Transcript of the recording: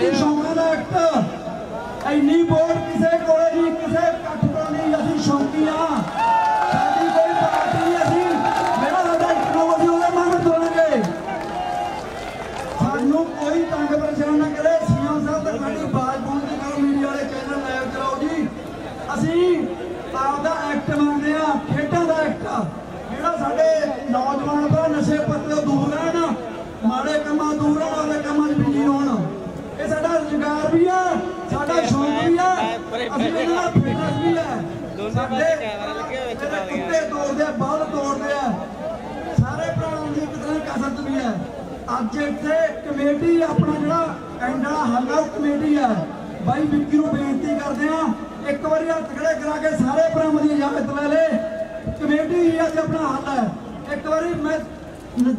ਅਸੀਂ ਸ਼ੌਂਕਣ ਐਕਟ। ਇੰਨੀ ਵੋਟ ਕਿਸੇ ਕੋਲੇ ਨਹੀਂ ਕਿਸੇ ਇਕੱਠ ਤੋਂ ਨਹੀਂ। ਅਸੀਂ ਸ਼ੌਂਕੀ ਆ। ਸਾਡੀ ਕੋਈ ਪਾਰਟੀ ਨਹੀਂ। ਅਸੀਂ ਮੇਰਾ ਸਾਡਾ ਇੱਕ ਨੂੰ ਅਸੀਂ ਉਹਦੇ ਮੰਗ ਤੋੜਾਂਗੇ ਸਾਨੂੰ ਕੋਈ ਤੰਗ ਪਰੇਸ਼ਾਨ ਨਾ ਕਰੇ। ਸੀਐਮ ਸਾਹਿਬ ਦਾ ਸਾਡੀ ਬਾਤ ਪਹੁੰਚਦੀ ਕਰੋ। ਮੀਡੀਆ ਵਾਲੇ ਚੈਨਲ ਲਾਈਵ ਚਲਾਓ ਜੀ। ਅਸੀਂ ਆਪਦਾ ਐਕਟ ਮੰਗਦੇ ਆ। ਖੇਡਾਂ ਦਾ ਐਕਟ। ਜਿਹੜਾ ਸਾਡੇ ਨੌਜਵਾਨ ਭਰਾ ਨਸ਼ੇ ਪੱਤੇ ਤੋਂ ਦੂਰ ਰਹਿਣ, ਮਾੜੇ ਕੰਮਾਂ ਦੂਰ ਰਹਿਣ ਵਾਲੇ ਕੰਮਾਂ ਸਾਡੇ ਮੇਰੇ ਕੁੱਤੇ ਤੋੜਦੇ ਆ ਬਾਲ ਤੋੜਦੇ ਆ। ਸਾਰੇ ਭਰਾਵਾਂ ਦੀ ਇੱਕ ਤਰ੍ਹਾਂ ਦੀ ਕਸਰਤ ਵੀ ਹੈ। ਅੱਜ ਇੱਥੇ ਕਮੇਟੀ ਆਪਣਾ ਜਿਹੜਾ ਐਂਡ ਵਾਲਾ ਹੱਲ ਆ ਕਮੇਟੀ ਹੈ। ਬਾਈ ਵਿੱਕੀ ਨੂੰ ਬੇਨਤੀ ਕਰਦੇ ਆ ਇੱਕ ਵਾਰੀ ਹੱਥ ਖੜੇ ਕਰਾ ਕੇ ਸਾਰੇ ਭਰਾਵਾਂ ਦੀ ਇਜਾਜ਼ਤ ਲੈ ਲੈ। ਕਮੇਟੀ ਹੀ ਅੱਜ ਆਪਣਾ ਹੱਲ ਹੈ। ਇੱਕ ਵਾਰੀ ਮੈਂ